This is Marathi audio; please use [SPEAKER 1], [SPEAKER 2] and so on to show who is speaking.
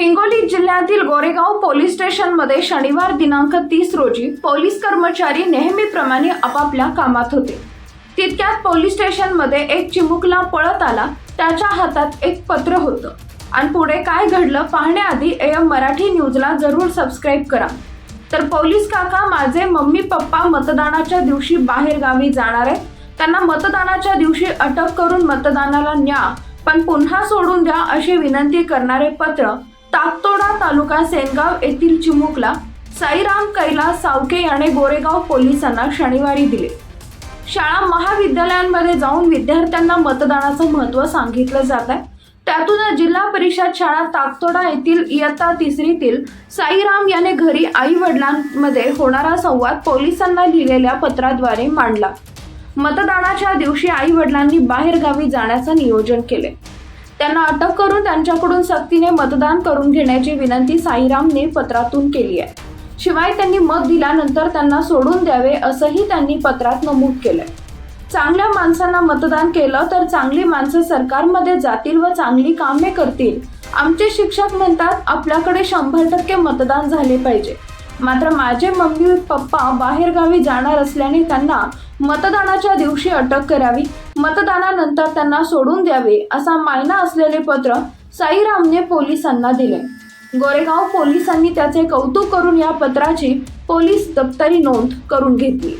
[SPEAKER 1] हिंगोली जिल्ह्यातील गोरेगाव पोलीस स्टेशनमध्ये शनिवार दिनांक तीस रोजी पोलीस कर्मचारी नेहमीप्रमाणे आपापल्या कामात होते. तितक्यात पोलीस स्टेशनमध्ये एक चिमुकला पळत आला. त्याच्या हातात एक पत्र होतं. आणि पुढे काय घडलं पाहण्याआधी एम मराठी न्यूजला जरूर सबस्क्राईब करा. तर पोलीस काका माझे मम्मी पप्पा मतदानाच्या दिवशी बाहेर गावी जाणार आहेत. त्यांना मतदानाच्या दिवशी अटक करून मतदानाला न्या. पण पुन्हा सोडून द्या अशी विनंती करणारे पत्र ताकतोडा तालुका सेनगाव येथील चिमुकला साईराम कैलास सावके याने गोरेगाव पोलिसांना शनिवारी दिले. शाळा महाविद्यालयांमध्ये जाऊन विद्यार्थ्यांना मतदानाचं महत्त्व सांगितलं जात आहे त्यातून जिल्हा परिषद शाळा ताकतोडा येथील इयत्ता तिसरीतील साईराम याने घरी आई वडिलांमध्ये होणारा संवाद पोलिसांना लिहिलेल्या पत्राद्वारे मांडला. मतदानाच्या दिवशी आई वडिलांनी बाहेरगावी जाण्याचं नियोजन केले. त्यांना अटक करून त्यांच्याकडून सक्तीने मतदान करून घेण्याची विनंती साईरामने पत्रातून केली आहे. शिवाय त्यांनी मत दिल्यानंतर त्यांना सोडून द्यावे असंही त्यांनी पत्रात नमूद केलंय. चांगल्या माणसांना मतदान केलं तर चांगली माणसं सरकारमध्ये जातील व चांगली कामे करतील. आमचे शिक्षक म्हणतात आपल्याकडे शंभर टक्के मतदान झाले पाहिजे. मात्र माझे मम्मी पप्पा बाहेरगावी जाणार असल्याने त्यांना मतदानाच्या दिवशी अटक करावी. मतदानानंतर त्यांना सोडून द्यावे असा मायना असलेले पत्र साईरामने पोलिसांना दिले. गोरेगाव पोलिसांनी त्याचे कौतुक करून या पत्राची पोलीस दप्तरी नोंद करून घेतली.